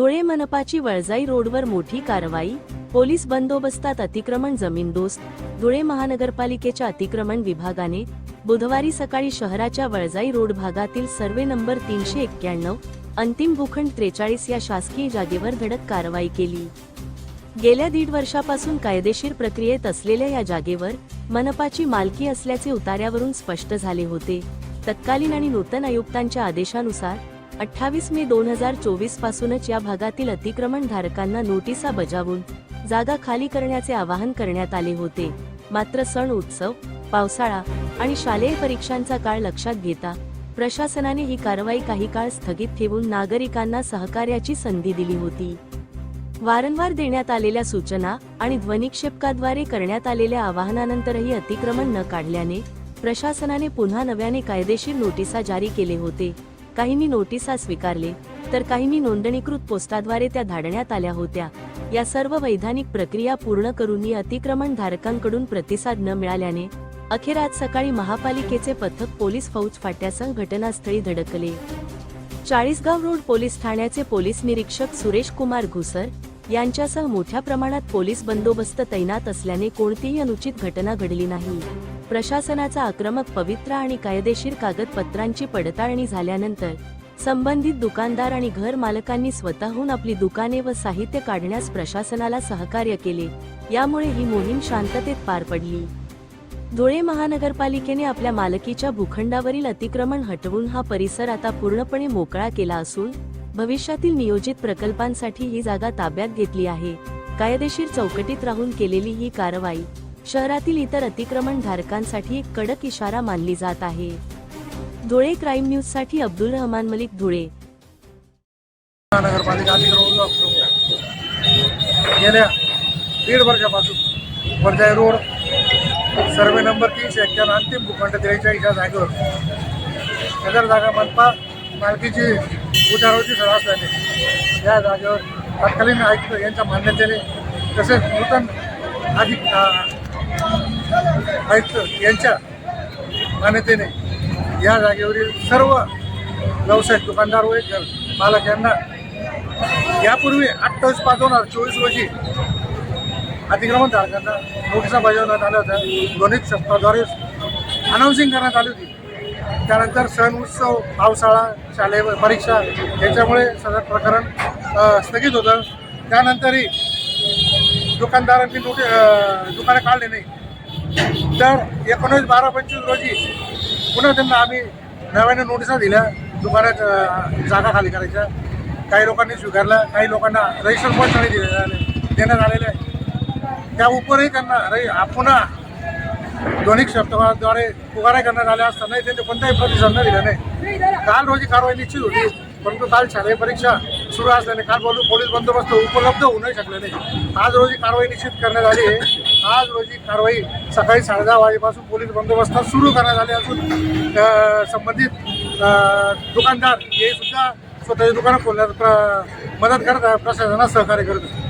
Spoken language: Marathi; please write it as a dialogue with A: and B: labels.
A: धुळे मनपाची वळजाई रोडवर मोठी कारवाई पोलीस बंदोबस्तात अतिक्रमण जमीनदोस्त धुळे महानगरपालिकेच्या अतिक्रमण विभागाने बुधवारी सकाळी शहराच्या वळजाई रोड भागातील सर्वे नंबर तीनशे एक्क्याण्णव अंतिम भूखंड त्रेचाळीस या शासकीय जागेवर धडक कारवाई केली. गेल्या दीड वर्षापासून कायदेशीर प्रक्रियेत असलेल्या या जागेवर मनपाची मालकी असल्याचे उतार्यावरून स्पष्ट झाले होते. तत्कालीन आणि नूतन आयुक्तांच्या आदेशानुसार अठ्ठावीस मे दोन हजार चोवीस पासूनच या भागातील अतिक्रमण धारकांना नोटिसा बजावून जागा खाली करण्याचे आवाहन करण्यात आले होते. मात्र सण उत्सव पावसाळा आणि शालेय परीक्षांचा काळ लक्षात घेता प्रशासनाने ही कारवाई काही काळ स्थगित ठेवून नागरिकांना सहकार्याची संधी दिली होती. वारंवार देण्यात आलेल्या सूचना आणि ध्वनिक्षेपकाद्वारे करण्यात आलेल्या आवाहनानंतरही अतिक्रमण न काढल्याने प्रशासनाने पुन्हा नव्याने कायदेशीर नोटिसा जारी केले होते. काहींनी नोटिसा स्वीकारले तर काहींनी नोंदणीकृत पोस्टाद्वारे त्या धाडण्यात आल्या होत्या. या सर्व वैधानिक प्रक्रिया पूर्ण करूनही अतिक्रमण धारकांकडून प्रतिसाद न मिळाल्याने अखेर आज सकाळी महापालिकेचे पथक पोलीस फौज फाट्यासह घटनास्थळी धडकले. चाळीसगाव रोड पोलीस ठाण्याचे पोलीस निरीक्षक सुरेश कुमार घुसर यांच्यासह मोठ्या प्रमाणात पोलीस बंदोबस्त तैनात असल्याने कोणतीही अनुचित घटना घडली नाही. प्रशासनाचा आक्रमक पवित्रा आणि कायदेशीर कागदपत्रांची पडताळणी झाल्यानंतर संबंधित दुकानदार आणि घर मालकांनी स्वतःहून आपली दुकाने व साहित्य काढण्यास प्रशासनाला सहकार्य केले. यामुळे ही मोहीम शांततेत पार पडली. धुळे महानगरपालिकेने आपल्या मालकीच्या भूखंडावरील अतिक्रमण हटवून हा परिसर आता पूर्णपणे मोकळा केला असून भविष्यातील नियोजित प्रकल्पांसाठी ही जागा ताब्यात घेतली आहे. कायदेशीर चौकटीत राहून केलेली ही कारवाई शहरातील इतर अतिक्रमण धारकांसाठी एक कडक इशारा मानली जात आहे. धुळे क्राईम न्यूजसाठी अब्दुल रहमान मलिक धुळे.
B: महानगरपालिका गेल्या दीड वर्षापासून वर्धा रोड सर्वे नंबर तीनशे एक्क्याण्णव अंतिम भूखंड त्रेचाळीस या जागेवर नगर जागा मनपा मालकीची उतारावरची सर असल्याने या जागेवर तत्कालीन आयुक्त यांच्या मान्यतेने तसेच नूतन अधिक आयुक्त यांच्या मान्यतेने या जागेवरील सर्व व्यावसायिक दुकानदार व घर मालक यांना यापूर्वी अठ्ठावीस पाच दोन हजार चोवीस रोजी अतिक्रमण धारकांना नोटिसा बजावण्यात आल्या होत्या. दोन्ही संस्थाद्वारे अनाऊन्सिंग करण्यात आली होती. त्यानंतर सण उत्सव पावसाळा शालेय परीक्षा याच्यामुळे सगळं प्रकरण स्थगित होतं. त्यानंतरही दुकानदारांनी नोटी दुकानं काढले नाही. तर एकोणीस बारा पंचवीस रोजी पुन्हा त्यांना आम्ही नव्याने नोटिसा दिल्या दुकानात जागा खाली करायच्या. काही लोकांनी स्वीकारल्या काही लोकांना रजिस्टर पण दिले झाले देण्यात आलेले आहे. त्या उपरही त्यांना रै पुन्हा ध्वनिक शब्दाद्वारे पुकाराही करण्यात आल्या असतानाही त्यांनी कोणताही प्रतिसाद न दिला नाही काल रोजी कारवाई निश्चित होती परंतु काल शालेय परीक्षा सुरू असल्याने काल बोलू पोलीस बंदोबस्त उपलब्ध होऊ नाही शकले नाही आज रोजी कारवाई निश्चित करण्यात आली आहे. आज रोजी कारवाई सकाळी साडेदहा वाजेपासून पोलीस बंदोबस्तात सुरू करण्यात आले असून संबंधित दुकानदार हे सुद्धा स्वतःची दुकानं खोलण्यात प्र- मदत करत आहे प्रशासनाला सहकार्य करत असतात